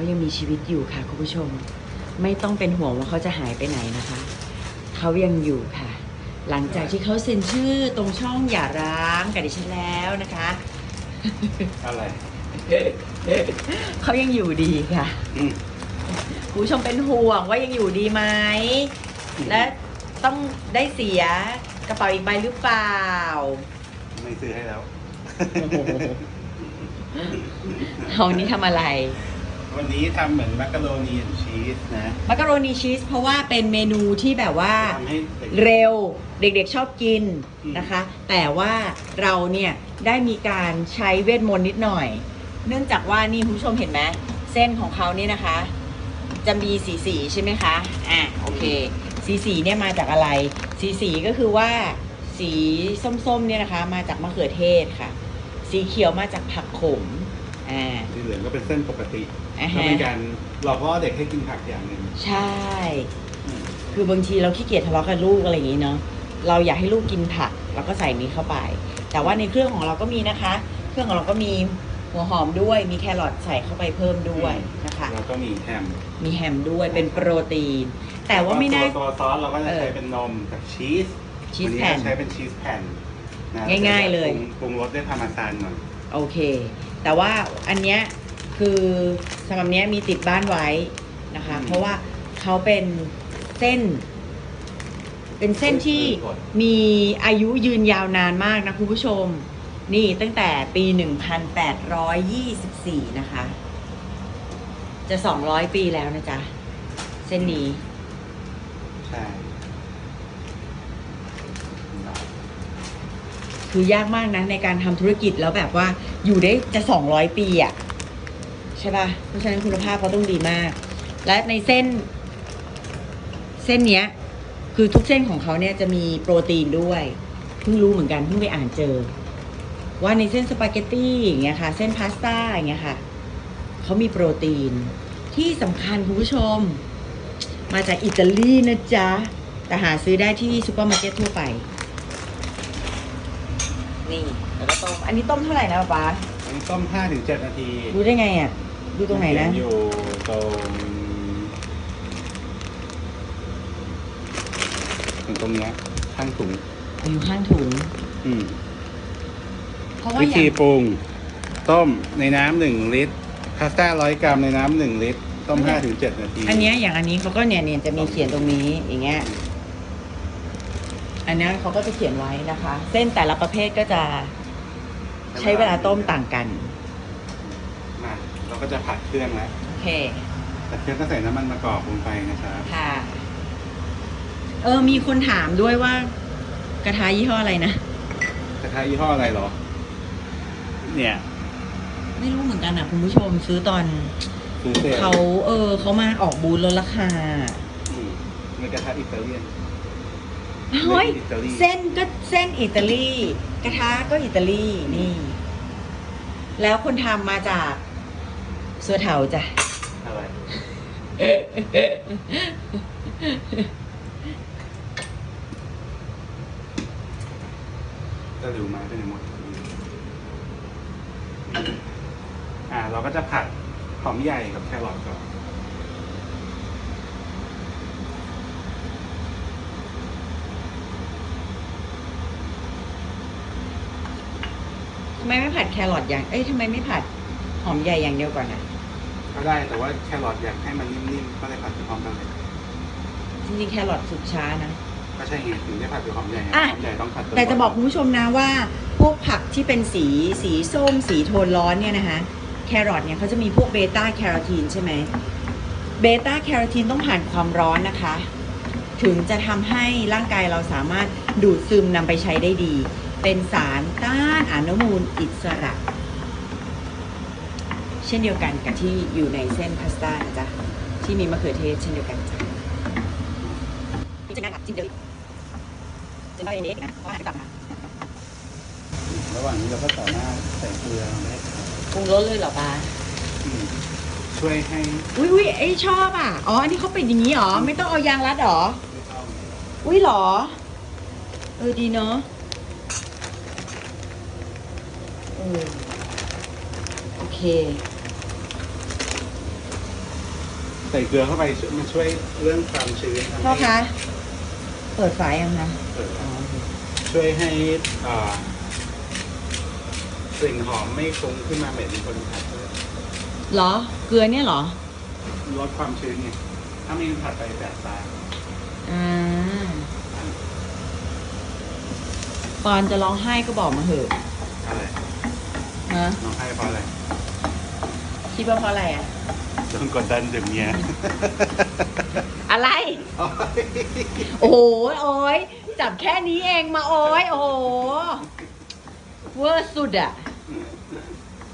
เขายังมีชีวิตอยู่ค่ะคุณผู้ชม ไม่ต้องเป็นห่วงว่าเขาจะหายไปไหนนะคะ เขายังอยู่ค่ะ หลังจากที่เขาเซ็นชื่อตรงช่องอย่าร้างกับดิฉันแล้วนะคะ อะไรเขายังอยู่ดีค่ะอืมคุณผู้ชมเป็นห่วงว่ายังอยู่ดีไหม และต้องได้เสียกระเป๋าอีกใบหรือเปล่า ไม่ซื้อให้แล้วเอานี้ทำอะไร วันนี้ทำเหมือนมักกะโรนีแอนด์ชีสนะมักกะโรนีชีสเพราะว่าเป็นเมนูที่แบบว่าทำให้ด็ก เร็วเด็กๆชอบกินอืม นะคะ แต่ว่าเราเนี่ยได้มีการใช้เวทมนต์นิดหน่อย เนื่องจากว่านี่คุณผู้ชมเห็นไหมเส้นของเขานี่นะคะ จะมีสีสีๆใช่ไหมคะอะโอเค สีสีๆเนี่ยมาจากอะไร สีสีๆก็คือว่าสีส้มๆเนี่ยนะคะ มาจากมะเขือเทศค่ะ สีเขียวมาจากผักขม อ่า สีเหลืองก็เป็นเส้นปกติอ่าฮะ ก็เป็นการหลอกล่อเด็กให้กินผักอย่างหนึ่งใช่ อืมคือบางทีเราขี้เกียจทะเลาะกับลูกอะไรอย่างนี้เนาะ เราอยากให้ลูกกินผักเราก็ใส่นี้เข้าไป แต่ว่าในเครื่องของเราก็มีนะคะ เครื่องของเราก็มีหัวหอมด้วย มีแครอทใส่เข้าไปเพิ่มด้วยนะคะ แล้วก็มีแฮมมีแฮมด้วยเป็นโปรตีน แต่ว่าไม่น่า ตัวตัวซอสเราก็จะเออใช้เป็นนมกับชีสชีสวัแผ่นเราใช้เป็นชีสแผ่นนะง่ายๆเลย ปรุงปรุงรสด้วยพาร์มาซานหน่อยโอเค แต่ว่าอันเนี้ยคือสำหรับเนี้ยมีติดบ้านไว้นะคะเพราะว่าเขาเป็นเส้น เป็นเส้นที่มีอายุยืนยาวนานมากนะคุณผู้ชม นี่ตั้งแต่ปี 1824 นะคะ จะ 200 ปีแล้วนะจ๊ะ เส้นนี้ ใช่ คือยากมากนะในการทำธุรกิจแล้วแบบว่าอยู่ได้จะ200ปีอะใช่ป่ะ เพราะฉะนั้นคุณภาพเขาต้องดีมาก และในเส้น เส้นเนี้ย คือทุกเส้นของเขาเนี่ยจะมีโปรตีนด้วยเพิ่งรู้เหมือนกันเพิ่งไปอ่านเจอ ว่าในเส้นสปาเกตตี้อย่างเงี้ยค่ะ เส้นพาสต้าอย่างเงี้ยค่ะเขามีโปรตีน ที่สำคัญคุณผู้ชม มาจากอิตาลีนะจ๊ะแต่หาซื้อได้ที่ซูเปอร์มาร์เก็ตทั่วไป นี่แล้วก็ต้มอันนี้ต้มเท่าไหร่นะป๊าอันนี้ต้ม5ถึง7นาทีรู้ได้ไงอะ ดูตรงไหนนะเขียอยู่ตรงตรงตรงเนี้ยข้างถุงอยู่ข้างถุง อืม เพราะว่าวิอย่าธีงปรุง ต้มในน้ำหนึ่งลิตรพาสต้าร้อยกรัมในน้ำหนึ่งลิตร ต้มห้าถึงเจ็ดนาทีอันเนี้ยอย่างอันนี้เขาก็เนี่ยเนี่ยจะมีเขียนตรงนี้อย่างเงี้ย อันเนี้ยเขาก็จะเขียนไว้นะคะ เส้นแต่ละประเภทก็จะใช้เวลาต้มต่างกันมาเราก็จะผัดเครื่องแล้วโอเคแต่เครื่องก็ใส่น้ำมันมะกอกลงไปนะครับค่ะเออมีคนถามด้วยว่ากระทะยี่ห้ออะไรนะกระทะยี่ห้ออะไรเหรอ เนี่ย ไม่รู้เหมือนกันอะคุณผู้ชมซื้อตอนคือเซลเขาเออเขามาออกบูธลดราคาอืมในกระทะอิตาเลียน เฮ้ยอิตาลีเส้นก็เส้นอิตาลี กระทะก็อิตาลีนี่ แล้วคนทำมาจากสัวเถาจ้ะอะไรก็ดูมาเป็นหมดอ่า เราก็จะผัดหอมใหญ่กับแครอทก่อน ไมไม่ผัดแครอทอย่าง เอ้ยทำไมไม่ผัดหอมใหญ่อย่างเดียวก่อนนะก็ได้แต่ว่าแครอทอยากให้มันนิ่มๆก็เลยผัดไปพร้อมกันเลยจริงๆแครอทสุกช้านะ ก็ใช่ไงถึงได้ผัดไปหอมใหญ่ไงอะ หอมใหญ่ต้องผัดแต่จะบอกคุณผู้ชมนะว่า พวกผักที่เป็นสีสีส้มสีโทนร้อนเนี่ยนะคะ แครอทเนี่ยเขาจะมีพวกเบต้าแคโรทีนใช่ไหมเบต้าแคโรทีนต้องผ่านความร้อนนะคะ ถึงจะทำให้ร่างกายเราสามารถดูดซึมนำไปใช้ได้ดี เป็นสารต้านอนุมูลอิสระ เช่นเดียวกันกับที่อยู่ในเส้นพาสต้านะจ๊ะที่มีมะเขือเทศเช่นเดียวกันจ้ะจิ้มนะจิ้มเดียวจิ้มได้เองนะเพราะว่าหายกลับมาระหว่างนี้เราก็สามารถใส่เกลือลงได้ครับปรุงรสเลยเหรอปาอืมช่วยให้อุ้ยอุ้ยไอยชอบอะอ๋ออันนี้เขาเป็นอย่างนี้เหรอไม่ต้องเอายางรัดเหรอไม่ต้องอุ้ยเหรอเออดีเนาะเออโอเค ใส่เกลือเข้าไปช่วยมันช่วยเรื่องความชื้นทำให้พ่อคะ เปิดฝายังคะเออช่วยให้อ่ากลิ่นหอมไม่ฟุ้งขึ้นมาเหม็นคนผัดด้วยเหรอ เกลือเนี่ยเหรอ ลดความชื้นไงถ้าไม่งั้นผัดไปแบบตายอ่าปอนจะร้องไห้ก็บอกมาเหอะอะไร ฮะน้องให้เพราะอะไรคิดว่าเพราะอะไรอะโดนกดดันถึงเนี้ยอะไร โอ้โหโอ้ยจับแค่นี้เองมาโอ้ยโอ้โหเวอร์สุดอะ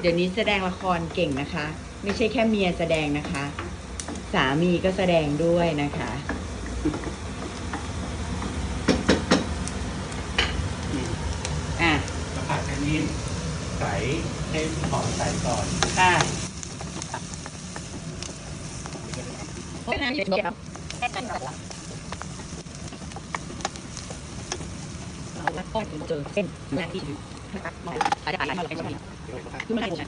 เดี๋ยวนี้แสดงละครเก่งนะคะ ไม่ใช่แค่เมียแสดงนะคะ สามีก็แสดงด้วยนะคะอะแล้วผัดแค่นี้ ใส่ให้หอมใส่ก่อนค่ะเอาละก้อนเจอเส้นนาทีนะครับมองอาจจะอ่านมาเลยใช่ไหมคือไม่ได้ใช่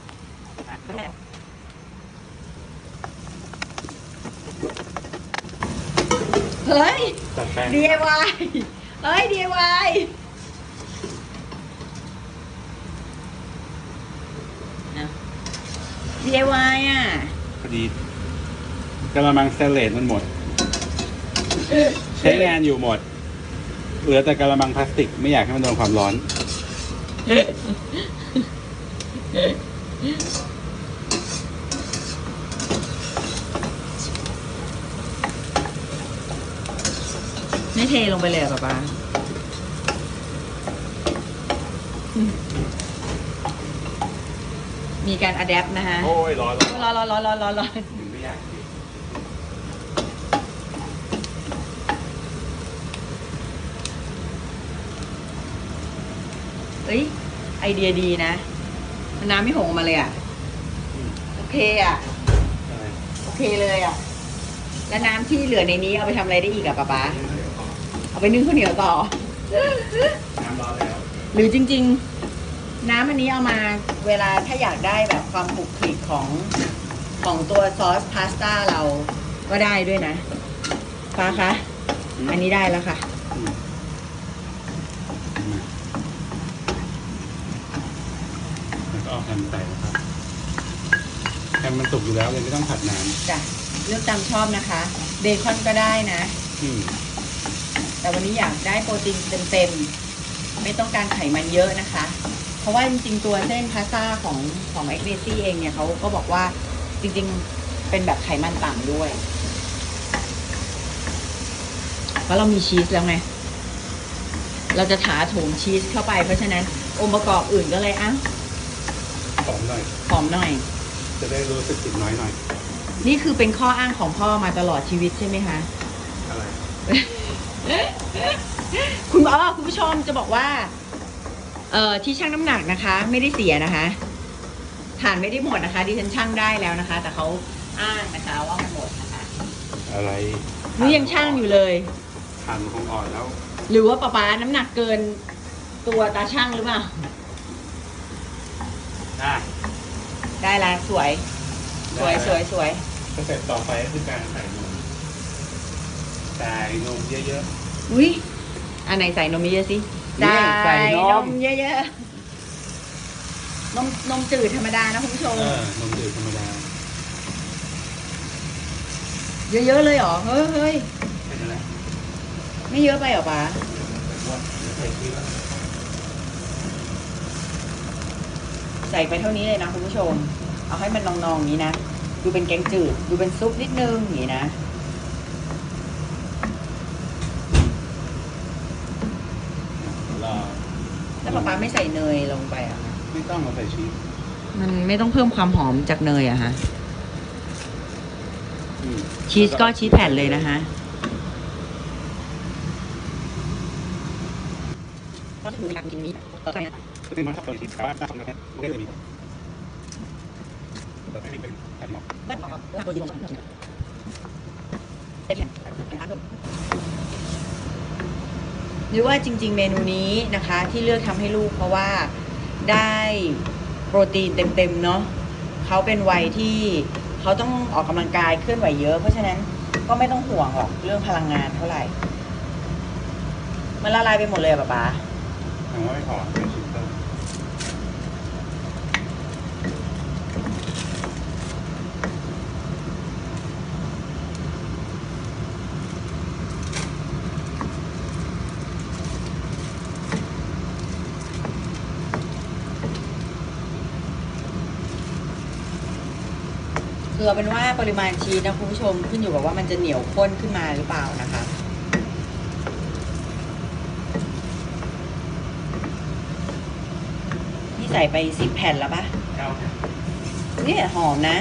เฮ้ยจัดแป้ง DIY เฮ้ย DIY นะ DIY อะพอดีกระมังสเตนเลสมันหมด ใช้งานอยู่หมด เหลือแต่กระมังพลาสติกไม่อยากให้มันโดนความร้อน ไม่เทลงไปเลยเหรอป๊าป๊า มีการอัดแอปนะฮะโอ้ยร้อนรอรอรอรอรอรอถึงไม่อยากกินเอ้ย ไอเดียดีนะ มันน้ำไม่หงออกมาเลยอะ โอเคอะอะไรโอเคเลยอะ แล้วน้ำที่เหลือในนี้เอาไปทำอะไรได้อีกอะป๊าป๊าเอาไปนึ่งข้าวเหนียวต่อ น้ำร้อนแล้ว หรือจริง ๆ น้ำอันนี้เอามาเวลาถ้าอยากได้แบบความขลุกคลิกของของตัวซอสพาสต้าเราก็ได้ด้วยนะฟ้าคะ อันนี้ได้แล้วค่ะอืมแล้วก็เอาแฮมใส่นะครับแฮมมันสุกอยู่แล้วเลยไม่ต้องผัดน้จ้ะเลือกตามชอบนะคะ เบคอนก็ได้นะำอืมแต่วันนี้อยากได้โปรตีนเต็มๆ ไม่ต้องการไขมันเยอะนะคะ เพราะว่าจริงๆ ตัวเส้นพาสต้าของของเอ็กเนซี่เองเนี่ยเขาก็บอกว่าจริงๆเป็นแบบไขมันต่ำด้วย เพราะเรามีชีสแล้วไง เราจะถาโถมชีสเข้าไป เพราะฉะนั้นองค์ประกอบอื่นก็เลยอะหอมหน่อยหอมหน่อย จะได้รู้สึกติดน้อยหน่อย นี่คือเป็นข้ออ้างของพ่อมาตลอดชีวิตใช่ไหมคะ อะไร คุณอ๋อคุณผู้ชมจะบอกว่า เอ่อที่ชั่งน้ำหนักนะคะ ไม่ได้เสียนะคะฐานไม่ได้หมดนะคะ ดิฉันชั่งได้แล้วนะคะ แต่เขาอ้างนะคะว่ามันหมดนะคะอะไรนี่ยังชั่งอยู่เลยทานคงอ่อนแล้ว หรือว่าป๊าป๊าน้ำหนักเกินตัวตาช่างหรือเปล่าอะได้ละสวย สวยสวยสวยสเต็ปต่อไปก็คือการใส่นมใส่นมเยอะอุ้ยอันไหนใส่นมเยอะ ๆสินี่ใส่นมเยอะๆนมนมจืดธรรมดานะคุณผู้ชๆมเออนมดื่มธรรมดาเยอะๆเลยเหรอ เฮ้ยเฮ้ยแค่นั้นแหละไม่เยอะไปเหรอป๊าใส่ชีสแล้วใส่ไปเท่านี้เลยนะคุณผู้ชม เอาให้มันนองๆอย่างนี้นะ ดูเป็นแกงจืด ดูเป็นซุปนิดนึงอย่างนี้นะ รอ แล้ว ป๊าป๊าไม่ใส่เนยลงไปอะคะไม่ต้องมาใส่ชีสมันไม่ต้องเพิ่มความหอมจากเนยอะฮะอืมชีสก็ชีสแผ่นเลยนะคะก็ถือการกินนี้เออใช่นะเป็นมันชอบตัวชีสครับว่าทำแล้วไม่ได้มีแต่ไม่ได้เป็นแผ่นหมอกบ้านบอกว่าตัวดีลงมาเป็นแผ่นเป็นอาร์ต หรือว่าจริง ๆ เมนูนี้นะคะที่เลือกทำให้ลูกเพราะว่าได้โปรตีนเต็มๆเนาะเขาเป็นวัยที่เขาต้องออกกำลังกายเคลื่อนไหวเยอะ เพราะฉะนั้นก็ไม่ต้องห่วงหรอกเรื่องพลังงานเท่าไหร่ มันละลายไปหมดเลยอะป๊าป๊า ยังว่าไม่พอเป็นชิ้นเพิ่ม คือเอาเป็นว่าปริมาณชีสนะคุณผู้ชมขึ้นอยู่กับว่ามันจะเหนียวข้นขึ้นมาหรือเปล่านะคะนี่ใส่ไปสิบแผ่นแล้วปะเก้าเนี่ยหอมนะ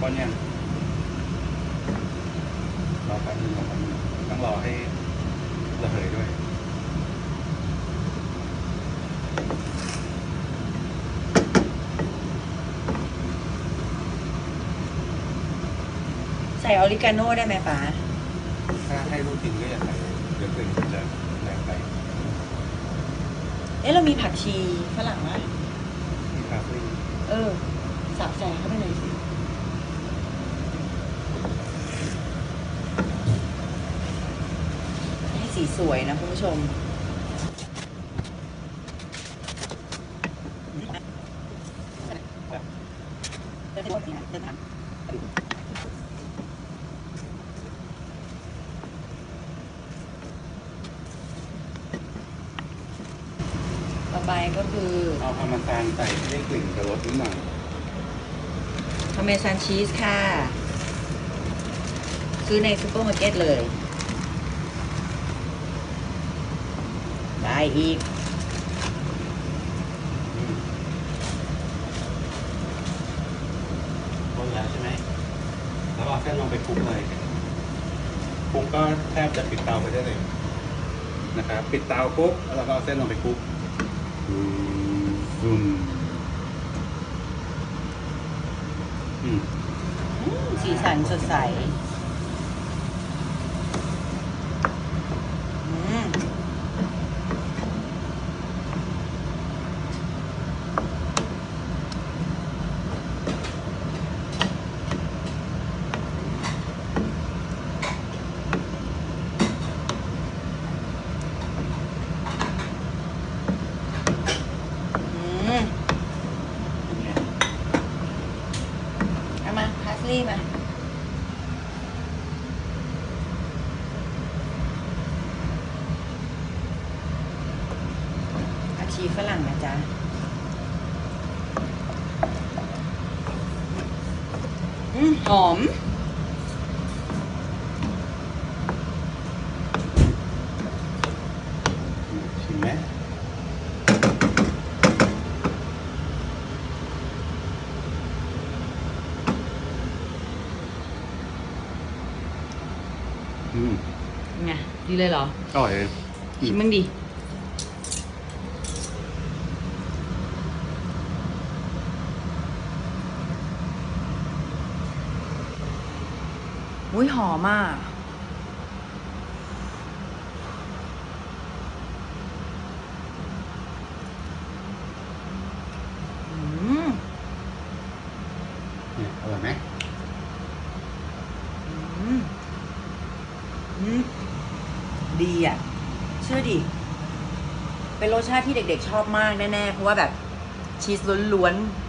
ก้อนยังรอแป๊บนึงรอแป๊บนึงต้องรอให้ระเหยด้วย ส่ออริกาโน่ได้ไหมป๊าถ้าให้ลูกกินก็อย่าใส่เดี๋ยวกลิ่นมันจะแรงไปเอ๊ะเรามีผักชีฝรั่งไหมมีคาเฟ่เออ สับใส่เข้าไปหน่อยสิให้สีสวยนะคุณผู้ชม ต่อไปก็คือเอาพาร์เมาซานใส่ให้กลิ่นจะลดนิดหน่อยพาเมซานชีสค่ะ ซื้อในซูเปอร์มาร์เก็ตเลยได้อีกอืมลดแล้วใช่ไหม แล้วเอาเส้นลงไปคลุกเลยคลุกก็แทบจะปิดเตาไปได้เลยนะครับ ปิดเตาปุ๊บแล้วเราก็เอาเส้นลงไปคลุกอืมซุ่ม อืมอืม สีสันสดใสอืม อืมเอามาพาส ลี่มาอาชีฝรั่งนะจ๊ะอืมหอมไหม อืมไงดีเลยเหรออร่อยเลยชิมมึงดิอุ้ยหอมอะอืม เนี่ยอร่อยไหม อืมอืม ดีอะ เชื่อดิ เป็นรสชาติที่เด็กๆชอบมากแน่ๆ เพราะว่าแบบชีสล้วนๆ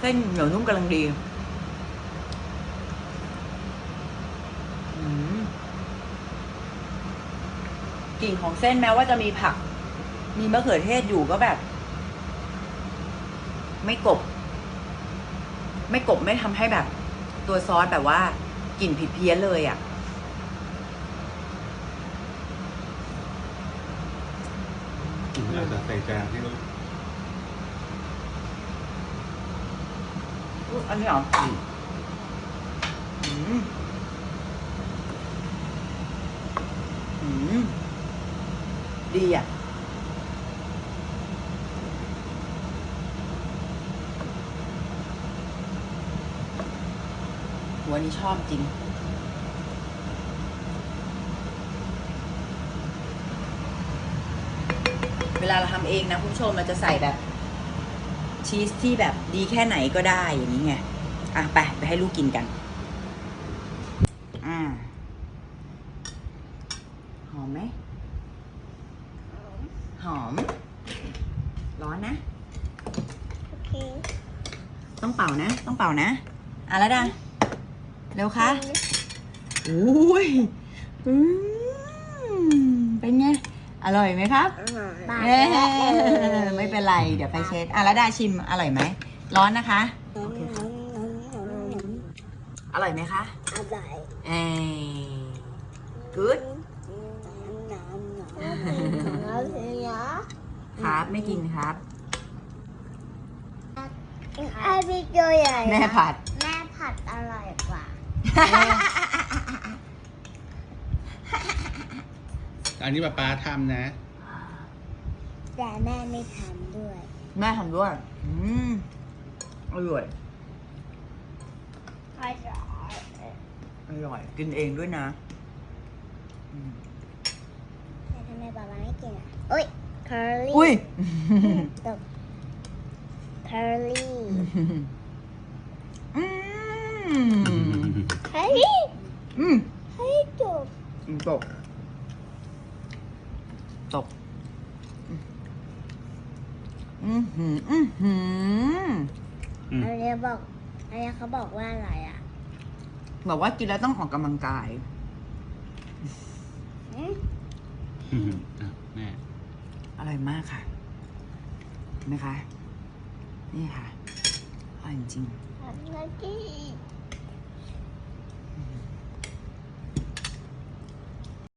เส้นเหนียวนุ่มกำลังดีกลิ่นของเส้นแม้ว่าจะมีผัก มีมะเขือเทศอยู่ก็แบบ ไม่กบ ไม่กลบไม่ทำให้แบบ ตัวซอสแบบว่ากลิ่นผิดเพี้ยนเลยอะ่ะอืมเราจะใส่จานให้ลูกอุ๊ยอันนี้เหรออืมอืมอืมดีอะ วันนี้ชอบจริงวลาเราทำเองนะคุณผู้ชมเราจะใส่แบบ ชีสที่แบบดีแค่ไหนก็ได้อย่างนี้ไง อะ ไป ไปให้ลูกกินกัน อ่า หอมไหม หอม ร้อนนะ โอเค ต้องเป่านะ ต้องเป่านะ อะแล้วดา เร็วคะอุ้ยอืมเป็นไง อร่อยไหมครับบาเอ้ยไม่เป็นไร เดี๋ยวไปเช็ดอะแล้วดาชิมอร่อยไหม ร้อนนะคะ อร่อยไหมคะ อร่อย เอ้กูดน้ำน้ำน้ำน้ำเยอะครับ ไม่กินครับ ไอพี่ตัวใหญ่แม่ผัด แม่ผัดอร่อยกว่า อันนี้ป๊าป๊าทำนะ แต่แม่ไม่ทำด้วย แม่ทำด้วย อืมอร่อย อร่อยอร่อย กินเองด้วยนะอืมแต่ทำไมป๊าป๊าไม่กินอะอุ้ยคาร์ลี่อุ้ย ตกคาร์ลี่อืม คาร์ลี่อืมคาร์ลี่ตกตก ตก อืมอืมอืมอืมอืม อันนี้บอกอันนี้เขาบอกว่าอะไรอะบอกว่ากินแล้วต้องออกกำลังกาย อืมอืมอะแม่อร่อยมากค่ะเห็นไหมคะ นี่ค่ะอร่อยจริงคาร์ลี่